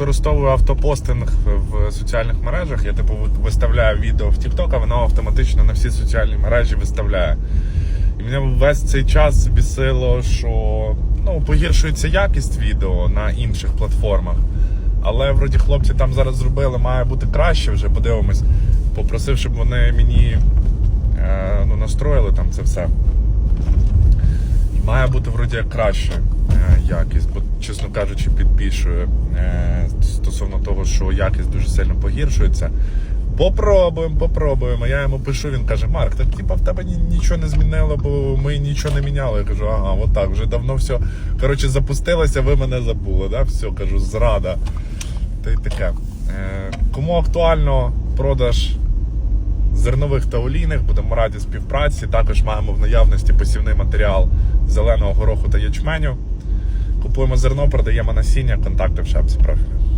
Використовую автопостинг в соціальних мережах. Я типу виставляю відео в TikTok, а воно автоматично на всі соціальні мережі виставляє. І мене весь цей час бісило, що ну, погіршується якість відео на інших платформах. Але вроді хлопці там зараз зробили, має бути краще вже, подивимось. Попросив, щоб вони мені е, ну, настроїли там це все. І має бути вроді краще якість, бо, чесно кажучи, підбільшує е, стосовно того, що якість дуже сильно погіршується. Попробуємо, попробуємо. Я йому пишу, він каже: Марк, так типа в тебе нічого не змінило, бо ми нічого не міняли. Я кажу, ага, отак, вже давно все. Коротше, запустилося, ви мене забули. Да? Все, кажу, зрада. Та й таке. Е, кому актуально продаж зернових та олійних, будемо раді співпраці. Також маємо в наявності посівний матеріал зеленого гороху та ячменю. Купуємо зерно, продаємо насіння, контакти в шапці профілю.